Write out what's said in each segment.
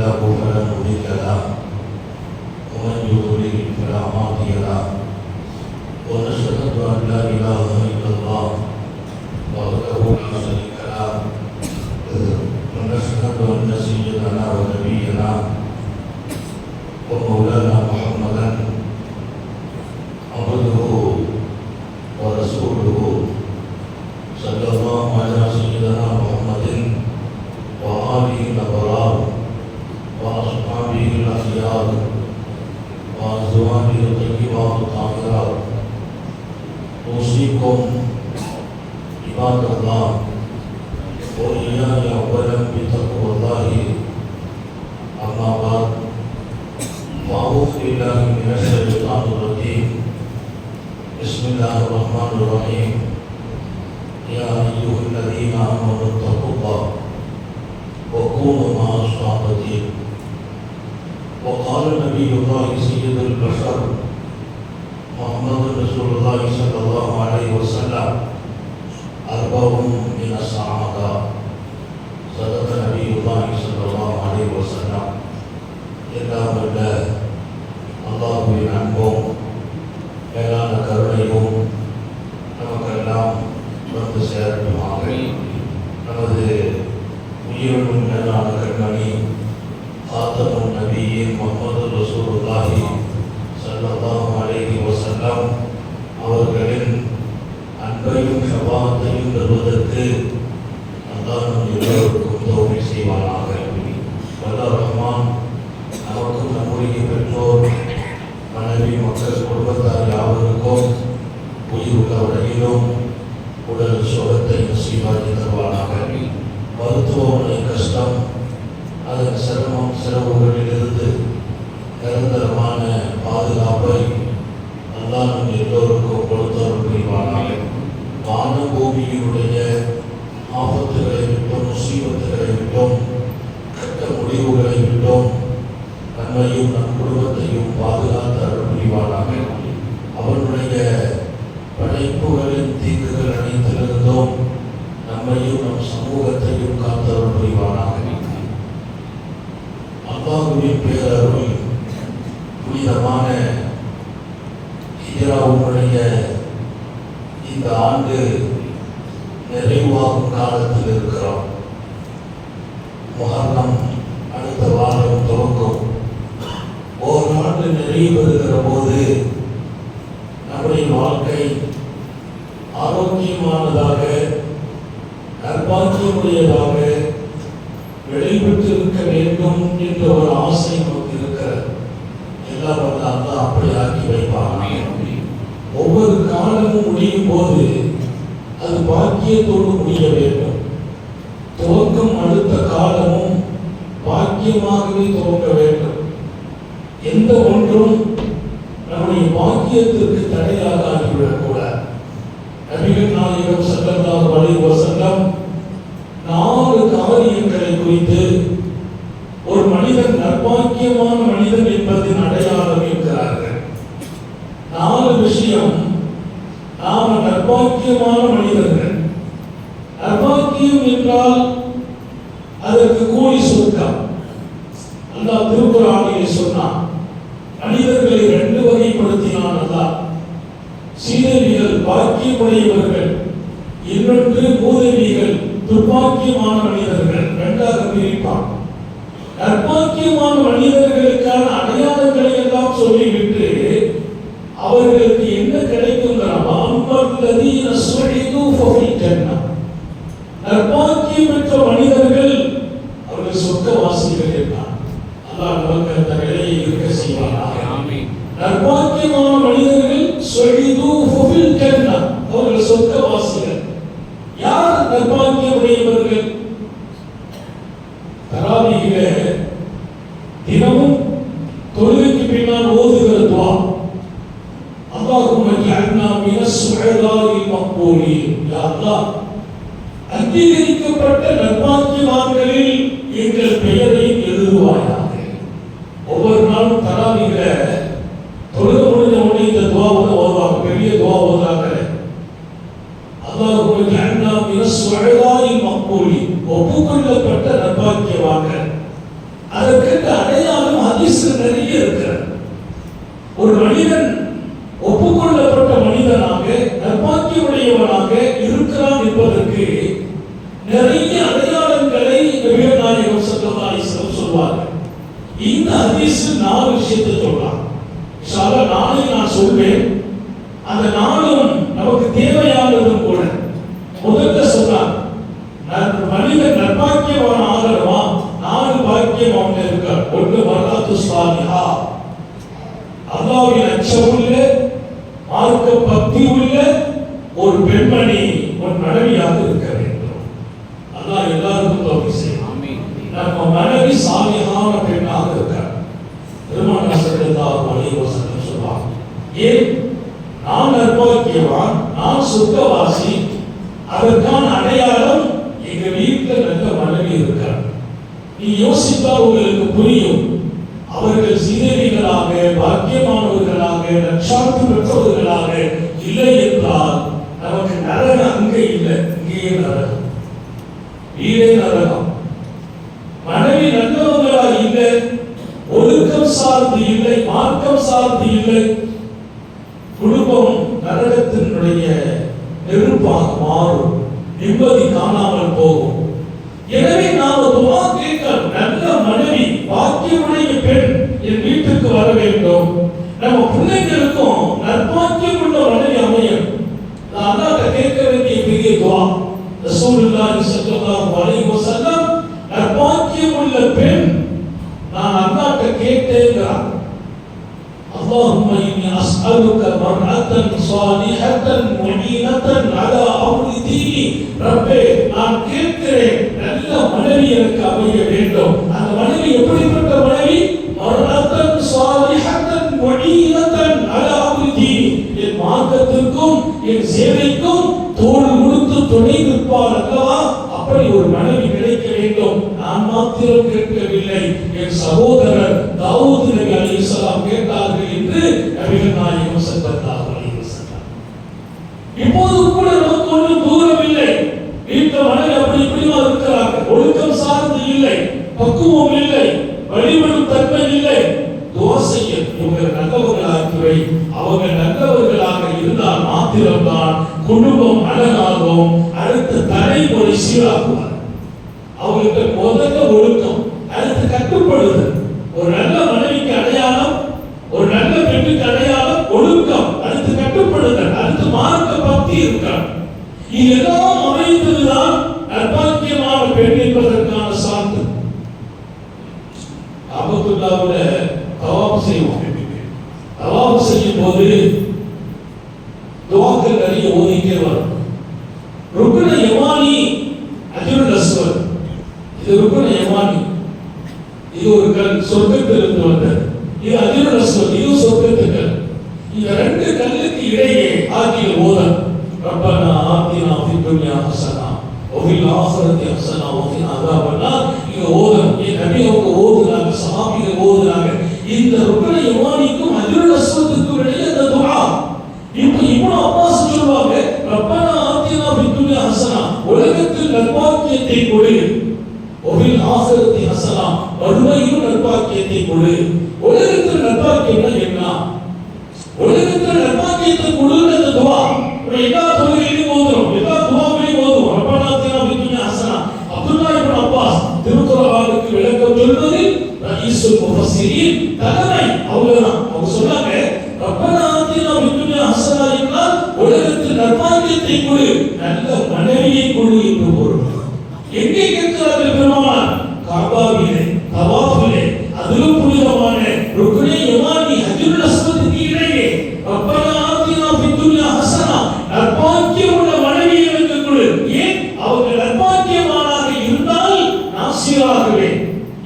الله فلا مضل له ومن يضلل فلا هادي له. ونشهد أن لا إله إلا الله وحده لا شريك وإياي أولا بتقوى الله. أما بعد، فأعوذ بالله من الشيطان الرجيم. بسم الله الرحمن الرحيم. يا أيها الذين آمنوا اتقوا الله وكونوا مع الصادقين. وقال نبي الله سيد البشر محمد رسول الله صلى الله عليه وسلم உயிரினும் மேலான கண்மணி ஆத்தமும் நபியின் முகமது ரசூலுல்லாஹி ஸல்லல்லாஹு அல்லாஹுவின் பேரருள் புனிதமான ஹிஜராவுடைய இந்த ஆண்டு நிறைவாகும் காலத்தில் இருக்கிறோம். முஹர்ரம் அடுத்த வாரம் துவங்கும். ஆண்டு நிறைவு பெறுகிற போது நம்முடைய வாழ்க்கை ஆரோக்கியமானதாக நற்பாக்கியமுடையதாக விடைபெற்றிருக்க வேண்டும் என்ற ஒரு ஆசை நமக்கு இருக்கிறது. எல்லாம் வந்து அல்லா அப்படி ஆக்கி வைப்பாங்க. ஒவ்வொரு காலமும் முடியும் போது அது பாக்கியத்தோடு முடிய வேண்டும். துவக்கம் அடுத்த காலமும் பாக்கியமாகவே துவக்க வேண்டும். எந்த ஒன்றும் நம்முடைய பாக்கியத்திற்கு தடையாக ஆகிவிடக்கூடாது நபிகள் நாயகம் சல்லல்லாஹு வழி வஸல்லம் நாலு காரியம் குறித்து ஒரு மனிதன் நற்பாக்கியமான மனிதன் என்பதின் அடையாளம் இருக்கிறார்கள் நாலு விஷயம். நாம நற்பாக்கியமான மனிதர்கள். நற்பாக்கியம் என்றால் அதற்கு கூலி சுருக்கம். அந்த திருக்குறானியை சொன்னான் மனிதர்களை ரெண்டு வகைப்படுத்தினான் அல்லா சீதவிகள் பாக்கியமுடையவர்கள் இன்னொன்று பூதவிகள் துர்பாக்கியமான மனிதர்கள். இரண்டாக பிரிப்பான் நற்பாக்கியமான மனிதர்களுக்கான அடையாளங்களை எல்லாம் சொல்லிவிட்டு அவர்களுக்கு என்ன கிடைக்குங்கிறாமா அம்பல்லதீன சுஹிது ஃபஃபில் ஜன்னா நற்பாக்கியம் பெற்ற மனிதர்கள் அவர்கள் சொர்க்கவாசிகள் என்றார். அல்லாஹ் நமக்கு அந்த நிலையை இருக்க செய்வானாக. நற்பாக்கியமான மனிதர்கள் சுஹிது ஃபஃபில் ஜன்னா அவர்கள் சொர்க்கவாசிகள். யார் நற்பாக்கியமுடையவர்கள் நிறைய அடையாளங்களை நபிகள் நாயகம் சல்லல்லாஹு அலைஹி வஸல்லம் சொல்வார்கள். இந்த ஹதீஸ் நாலு விஷயத்தை சொல்றாங்க. இன்ஷா அல்லாஹ் நாளை நான் சொல்வேன். நற்பாக்கியவான் நான் சுத்தவாசி அதற்கான அடையாளம் எங்க வீட்டுல நல்ல மனைவி இருக்கார் நீ யோசித்தால் உங்களுக்கு புரியும். அவர்கள் சீதேவிகளாக பாக்கியமானவர்களாக நட்சார்த்தி பெற்றவர்களாக இல்லை என்றால் நமக்கு நரகம் அங்கே இல்லை இங்கேயே நரகம். வீடே நரகம். மனைவி நல்லவங்களா இல்லை ஒழுக்கம் சார்ந்து இல்லை மார்க்கம் சார்ந்து இல்லை குடும்பம் நரகத்தினுடைய நெருப்பாக மாறும். நிம்மதி காணாமல் போகும். எனவே நாம துவா கேட்க நல்ல மனைவி பாக்கியமுடைய பெண் என் வீட்டுக்கு வர வேண்டும். நம்ம இப்போது கூட நமக்கு ஒன்றும் தூரம் இல்லை. வீட்டு மனைவி அப்படி இப்படிமா இருக்கிறார்கள். ஒழுக்கம் சார்ந்து இல்லை. பக்குவம் இல்லை. வழிபடும் தன்மை இல்லை. துவா இவங்க நல்லவர்களாக்குவை. அவங்க நல்லவர்களாக இருந்தால் மாத்திரம்தான் குடும்பம் அழகாகும் அடுத்த தலைமுறை சீராகுவார் அவங்களுக்கு முதல்ல ஒழுக்கம் அடுத்து கட்டுப்படுது ஒரு நல்ல மனைவிக்கு அடையாளம் ஒரு நல்ல பெண்ணுக்கு அடையாளம் ஒழுக்கம் அடுத்து கட்டுப்படுதல் அடுத்து மார்க்க பக்தி இருக்கான் இதெல்லாம் அமைந்ததுதான் நற்பாக்கியமான பெண் என்பதற்கான சான்று காபத்துல்லாவுல தவாப் செய்வோம் தொழுகையின் போது துவாக்கள் நிறைய ஓதிட்டே வரும். ருக்குன யமானி அஜுல் அஸ்வர் இது ருக்குன யமானி இது ஒரு கல் சொர்க்கத்திலிருந்து வந்தது. இது அஜுல் அஸ்வர் இது சொர்க்கத்து கல். இந்த ரெண்டு கல்லுக்கு இடையே ஆக்கிய ஓதம் ரப்பனா ஆத்தினா ஃபி துன்யா ஹசனா ஒஃபில் ஆஃபரத்தி ஹசனா ஒஃபில் அதாபனா இது ஓதம் என் நபி அவங்க ஓதுனாங்க சஹாபிகள் ஓதுனாங்க இந்த ருக்குன யமானி அஸ்வத்துக்கும் இடையே அந்த துஆ இப்போ இப்னு அப்பாஸ் சொல்வாங்க ரப்பனா ஆத்தினா ஃபித் துன்யா ஹஸனா உலகத்தில் நற்பாக்கியத்தை கொடு ஒபில் ஆசிரத்தி ஹஸனா மறுமையிலும் நற்பாக்கியத்தை கொடு உலகத்தில் நற்பாக்கியம்னா என்ன உலகத்தில் நற்பாக்கியத்தை கொடுன்றது துவா ஒரு எல்லா தொழுகையிலும் ஓதுறோம் எல்லா துவாவிலையும் ஓதுவோம் ரப்பனா ஆத்தினா ஃபித் துன்யா ஹஸனா அப்துல்லா இப்னு அப்பாஸ் திருக்குர்ஆனுக்கு விளக்கம் சொல்வது ரயீசுல் முஃபஸ்ஸிரீன் தலைமை அவ்வளவுதான் நற்பாக்கியத்தை கொடு நல்ல மனைவியை கொடு என்று பொருள் எங்கே கேட்கிறார்கள் பெருமான் காபாவிலே தவாபிலே அதிலும் புனிதமான ருக்னே யமானி ஹஜ்ருல் அஸ்வதுக்கு இடையே ரப்பனா ஆத்தினா ஃபித் துன்யா நற்பாக்கியம் உள்ள மனைவியை எனக்கு கொடு ஏன்? அவங்க நற்பாக்கியமானாக இருந்தால் நாசிராகவே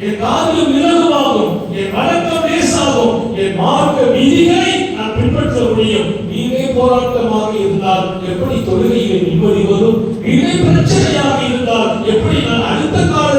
என் காரியம் இலகுவாகும் என் வழக்கம் லேசாகும் என் மார்க்க விதிகளை நான் பின்பற்ற முடியும். நீவே போராட்டம் எப்படி தொழுகையில் நிம்மதி வரும் இதை பிரச்சனையாக இருந்தால் எப்படி நான் அடுத்த கால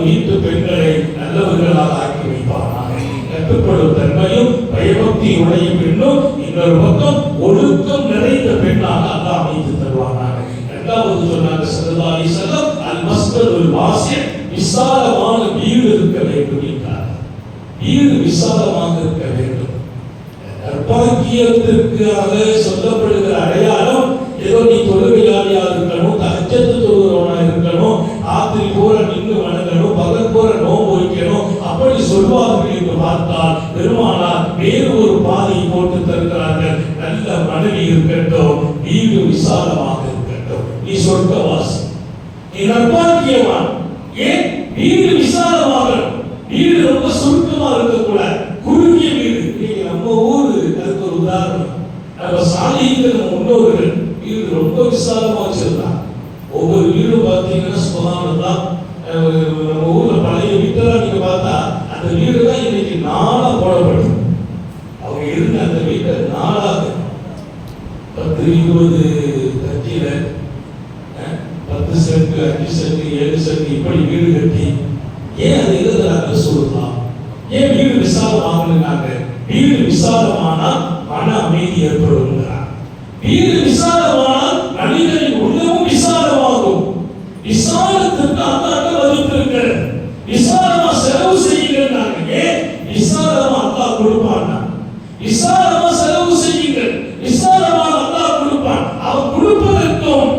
வீட்டு பெண்களை நல்லவர்களால் ஆக்கி வைப்பாராக கற்றுக்கொள்ளும் தன்மையும் பயபக்தி உடைய பெண்ணும் இன்னொரு பக்கம் ஒழுக்கம் நிறைந்த பெண்ணாக அல்ல அமைத்து தருவாராக இரண்டாவது சொன்னாங்க சல்லா அலி செல்லம் அல் மஸ்கல் ஒரு வாசிய விசாலமான வீடு இருக்க வேண்டும் என்றார். வீடு விசாலமாக இருக்க வேண்டும். நற்பாக்கியத்திற்காக சொல்லப்படுகிற அடையாளம் ஏதோ நீ தொழுகையாளியா இருக்கணும் தகச்சத்து தொழுகிறவனா இருக்கணும் ராத்திரி போல பார்த்தால் பெருமானார் வேறு ஒரு பாதையை போட்டு தருகிறார்கள். நல்ல மனைவி இருக்கட்டும் வீடு விசாலமாக இருக்கட்டும். நீ சொர்க்கவாசி. நீ நற்பாக்கியவான். ஏன்? வீடு விசாலமாக. வீடு ரொம்ப சுருக்கமா இருக்கக்கூடாது. குறுகிய வீடு. நீங்க நம்ம ஊரு அதுக்கு ஒரு உதாரணம். நம்ம சாலையில் நம்ம முன்னோர்கள் வீடு ரொம்ப விசாலமா வச்சிருந்தாங்க. ஒவ்வொரு வீடும் பார்த்தீங்கன்னா சுகானதான் நம்ம ஊர்ல பழைய வீட்டெல்லாம் நீங்க பார்த்தா அந்த வீடு தான் இன்னைக்கு நாளா போடப்படும் அவங்க இருந்த அந்த வீட்டை நாளாக பத்து இருபது கட்டியில பத்து சென்ட் அஞ்சு சென்ட் ஏழு சென்ட் இப்படி வீடு கட்டி ஏன் அது எழுதுறாங்க சொல்லலாம் ஏன் வீடு விசாலமாகணுங்கிறாங்க வீடு விசாலமானால் மன அமைதி ஏற்படுங்கிறார் வீடு விசாலமானால் மனிதனின் உள்ளமும் விசாலமாகும் விசாலத்திற்கு அல்லாஹ் மதிப்பு இருக்கிறது விசாலமா செலவு செய்யுங்க ஏன்? விசாலமா அல்லாஹ் கொடுப்பான் விசாலமா செலவு செய்யுங்கள் விசாலமா அல்லாஹ் கொடுப்பான் அவன் கொடுப்பதற்கும்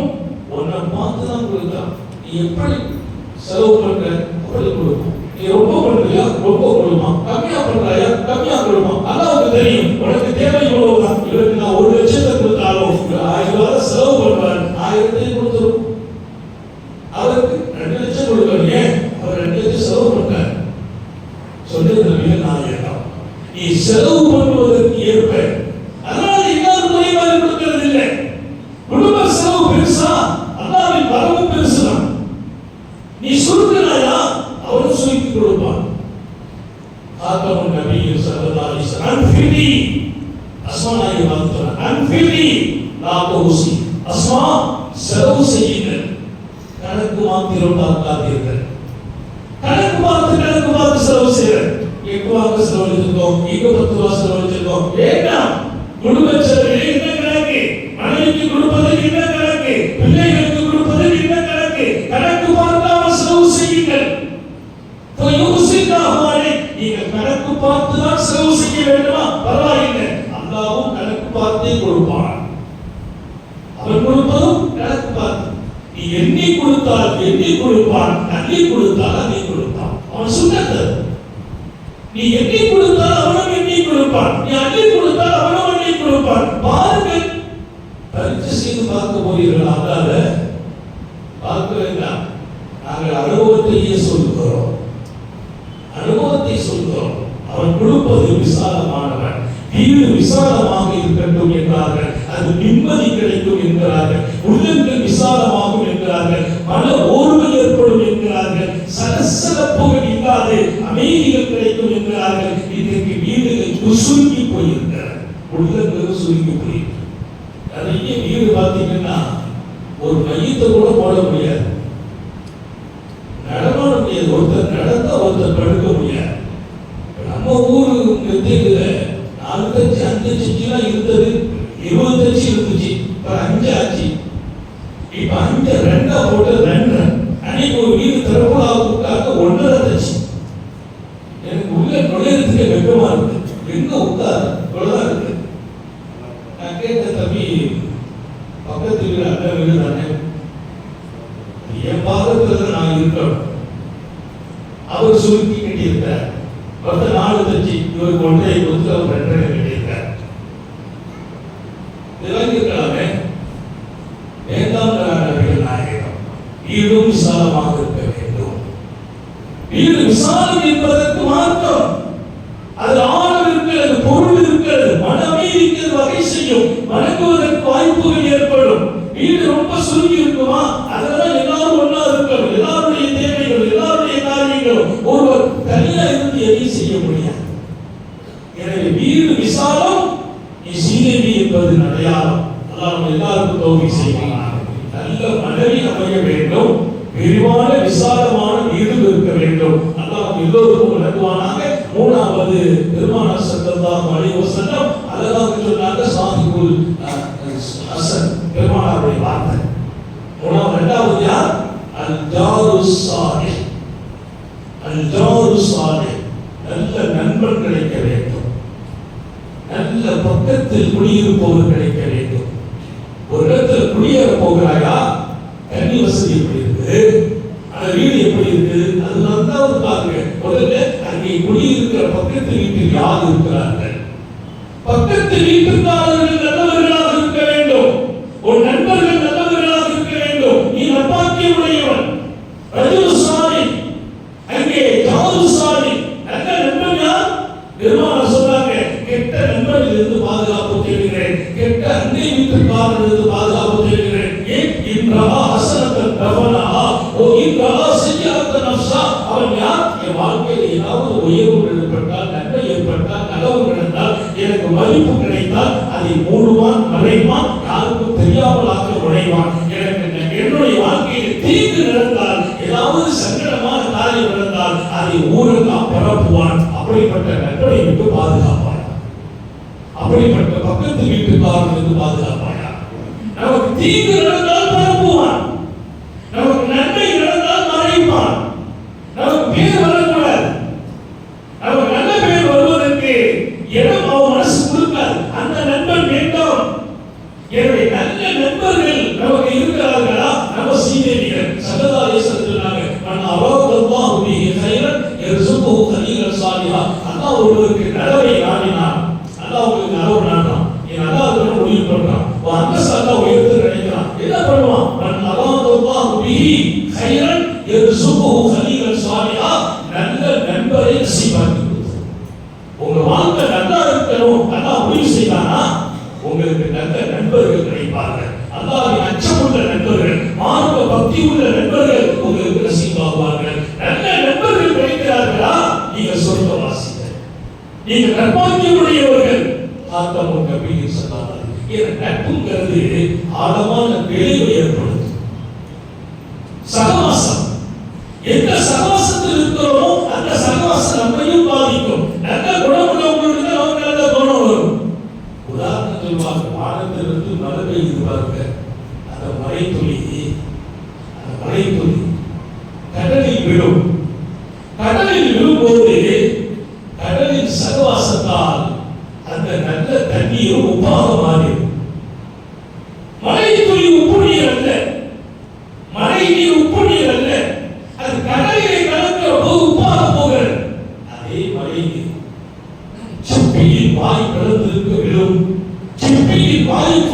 உன்னை பார்த்து தான் கொடுக்கிறான் நீ எப்படி செலவு பார்த்தே கொடுப்பான். அவன் கொடுப்பதும் கணக்கு பார்த்து நீ எண்ணி கொடுத்தால் எண்ணி கொடுப்பான் அள்ளி கொடுத்தால் அதை கொடுப்பான். அவன் சுண்ணத்து நீ எண்ணி கொடுத்தால் அவனும் எண்ணி கொடுப்பான். நீ அள்ளி கொடுத்தால் அவனும் அள்ளி கொடுப்பான். பாருங்கள். பரிச்சு செய்து பார்க்க போகிறீர்கள்? அல்லாத பார்க்க வேண்டாம். நாங்கள் அனுபவத்தையே சொல்கிறோம். அனுபவத்தை சொல்கிறோம். அவன் கொடுப்பது விசாலமானவன். வீடு விசாலமாக இருக்கின்ற உள்ளங்கள் விசாலமாகும் என்கிறார்கள். மன ஓர்வு ஏற்படும் என்கிறார்கள். சலசலப்புகள் இல்லாது அமைதிகள் கிடைக்கும் என்கிறார்கள். இன்றைக்கு வீடுகள் சுருங்கி போயிருக்கிறார் உள்ளங்கள் சுருங்கி போயிருக்கிறார் நிறைய வீடு பார்த்தீங்கன்னா ஒரு மையத்தை கூட போட முடியாது. நடமாட முடியாது. ஒருத்தர் நடந்தா ஒருத்தர் படுக்க முடியாது இப்ப நம்ம ஊரு மெத்தையில நாலு தச்சு அஞ்சு தச்சுலாம் இருந்தது இருபத்தஞ்சு இருந்துச்சு இப்ப அஞ்சு ஆச்சு இப்ப அஞ்சு ரெண்டா போட்டு ரெண்டு அன்னைக்கு ஒரு வீடு திறப்புலா கூட்டாக்க ஒன்றரை தச்சு எனக்கு உள்ள நுழையறதுக்கு வெக்கமா இருக்கு எங்க உட்கார் இவ்வளவுதான் இருக்கு நான் கேட்ட தம்பி பக்கத்து வீடு அண்ணன் வீடு தானே என் பாகத்துல நான் இருக்கணும் அவர் சுருக்கி கட்டியிருக்கார் மொத்த நாலு தச்சு இவருக்கு ஒன்றை கொடுத்து அவர் ரெண்டரை கட்டியிருக்கார். இதெல்லாம் இருக்கலாமே வேண்டாம் நாயகம் அதாவது பெருமானார் சல்லல்லாஹு அலைஹி வஸல்லம் அழகாக சொன்னாங்க சாஹிபுல் ஹசன் பெருமானாருடைய வார்த்தை. மூணாவது ரெண்டாவது யார்? அல் ஜாரு சாலி அல் ஜாரு சாலி நல்ல நண்பன் கிடைக்க வேண்டும். நல்ல பக்கத்தில் குடியிருப்பவர் கிடைக்க வேண்டும். ஒரு இடத்துல குடியேற போகிறாயா? தண்ணி வசதி எப்படி இருக்கு? அந்த வீடு எப்படி இருக்கு? அது நன்றாவது பாருங்க முதல்ல அங்கே குடியிருக்கிற பக்கத்து வீட்டில் யார் இருக்கிறார்கள்? பக்கத்து வீட்டுக்காரர்கள் நல்லவர்களாக இருக்க வேண்டும். உன் நண்பர்கள் நல்லவர்களாக இருக்க வேண்டும். நீ நப்பாக்கிய உடையவன் ரஜுல் சாலி அங்கே ஜாது சாமி. நல்ல நண்பன் யார்? பெருமாள் சொன்னாங்க கெட்ட நண்பனில் இருந்து பாதுகாப்பு தேடுகிறேன். கெட்ட அண்டை வீட்டுக்காரர்கள் இருந்து பாதுகாப்பு தேடுகிறேன். ஏன் இன்றா ஹசனத்தன் தவனா ஓ இன்றா செய்யா. உயர்வு ஏற்பட்டால் நன்மை ஏற்பட்டால் நலவு நடந்தால் எனக்கு மதிப்பு கிடைத்தால் அதை மூடுவான் மறைவான் யாருக்கும் தெரியாமல் ஆக்க நுழைவான். எனக்கு என்னுடைய வாழ்க்கையில் தீங்கு நடந்தால் ஏதாவது சங்கடமான காரியம் நடந்தால் அதை ஊரெல்லாம் பரப்புவான். அப்படிப்பட்ட நண்பனை விட்டு பாதுகாப்பான் அப்படிப்பட்ட பக்கத்து வீட்டுக்காரன் இருந்து பாதுகாப்பாயா? நமக்கு தீங்கு நடந்தால் நீங்கள் நற்பாக்கியமுடையவர்கள் ஆத்தமும் கபியும் சொன்னார்கள் என் நட்புங்கிறது. ஆழமான விளைவு ஏற்படுத்தும். சகவாசம். எந்த சகவாசத்தில் இருக்கிறோமோ அந்த சகவாசம் நம்மையும் பாதிக்கும். நல்ல குணமுள்ளவங்களுக்கு தான் நமக்கு நல்ல குணம் வரும். உதாரணம் சொல்லுவாங்க வானத்திலிருந்து மழை பெய்யுது பாருங்க. வாய்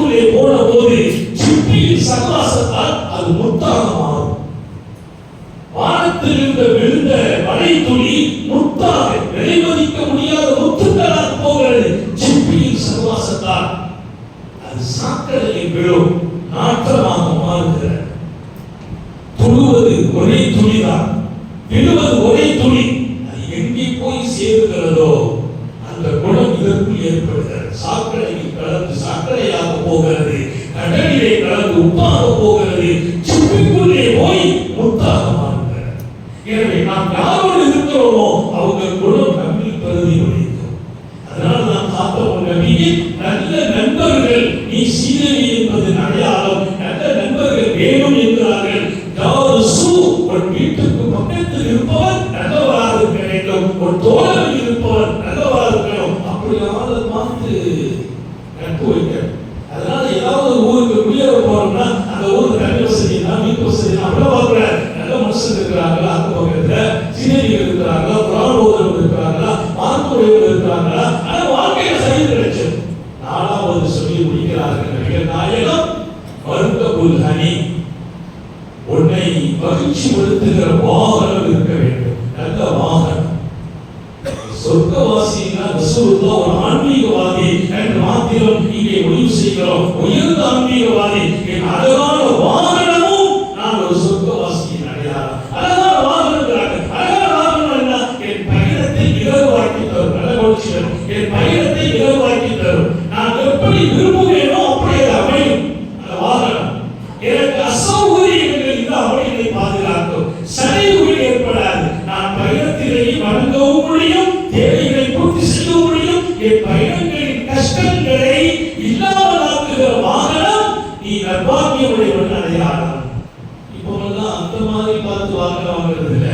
எனவே நாம் யாரோடு இருக்கிறோமோ அவங்க குணம் நம்மில் பிரதிபலிக்கும் அதனால நாம் பார்த்தோம் நபியே நல்ல நண்பர்கள் நீ சீதவி என்பது அடையாளம் நல்ல நண்பர்கள் வேணும் என்கிறார்கள். யாரு சு உன் வீட்டுக்கு பக்கத்தில் இருப்பவர் நல்லவராக இருக்க வேண்டும். உன் தோழர்கள் இருக்கிறாங்களா ஆனா வாழ்க்கையில சரி நாலாவது சொல்லி முடிக்கிறார்கள் நபிகள் நாயகம் வருத்த புல்ஹனி உன்னை மகிழ்ச்சி படுத்துகிற வாகனம் இருக்க வேண்டும். நல்ல வாகனம். சொர்க்கவாசினா ரசூலுல்லாஹ் ஒரு ஆன்மீகவாதி. என்று மாத்திரம் இங்கே முடிவு செய்கிறோம். உயர்ந்த ஆன்மீகவாதி. என் அழகான வாகனம் மாதிரி பார்த்து வாங்கினவங்கிறதுல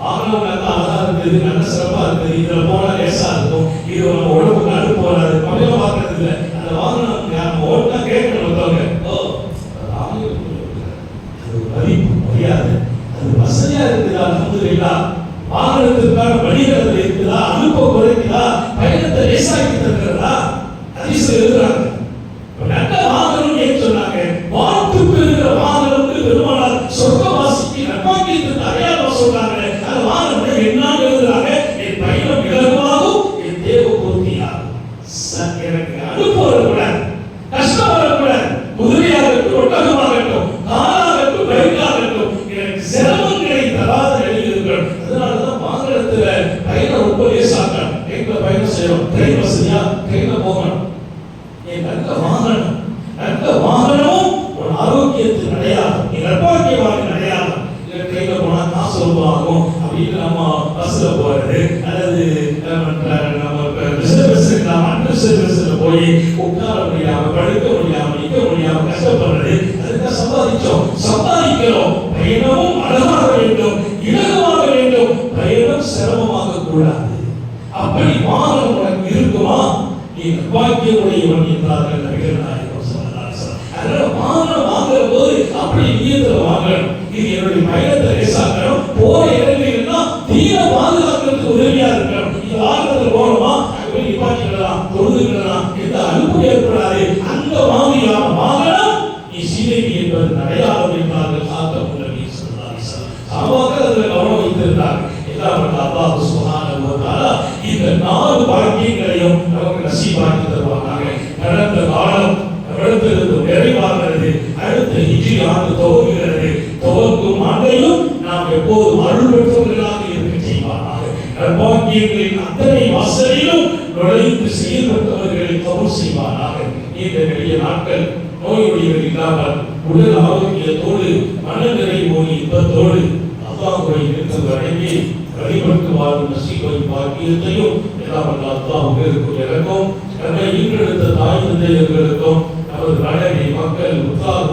வாங்கினவங்க நல்லா அழகா இருக்குது நல்ல சிறப்பா இருக்குது இதுல போனா லேசா இருக்கும் இது நம்ம உடம்புக்கு நல்ல போறாது முதல்ல வாங்குறது இல்லை. அந்த வாங்கினவங்க நம்ம ஓட்ட கேட்கணும் மற்றவங்க ஓ அது மதிப்பு மரியாதை. அது வசதியா இருக்குதா? நமக்கு இல்லா? வாகனத்துக்கான வழிகள் இருக்குதா? அனுப்ப குறைக்குதா? பயணத்தை லேசாக்கி தருகிறதா? அதிசயம் எழுதுறாங்க. இது என்னுடைய பயணத்தை லேசாக்கணும் போற இடங்கள்லாம் தீர பாதுகாக்கிறதுக்கு உதவியா இருக்கணும் இது வாகனத்துல போகணுமா அங்கே நிப்பாட்டிக்கலாம் தொழுதுக்கலாம் எந்த அனுப்பு ஏற்படாது அந்த மாதிரியான வாகனம் நீ சீதைக்கு என்பது நடையா ஆரோக்கியத்தோடு மன நிறைவோடு இன்பத்தோடு அல்லாஹுடைய நெருக்கம் அடைந்து வழிபட்டு வாழும் நசிக்கும் பாக்கியத்தையும் எல்லாம் அல்ல அல்லாஹுக்கும் எனக்கும் நம்மை ஈன்றெடுத்த தாய் தந்தையர்களுக்கும் நமது நாடகை மக்கள் உற்சாக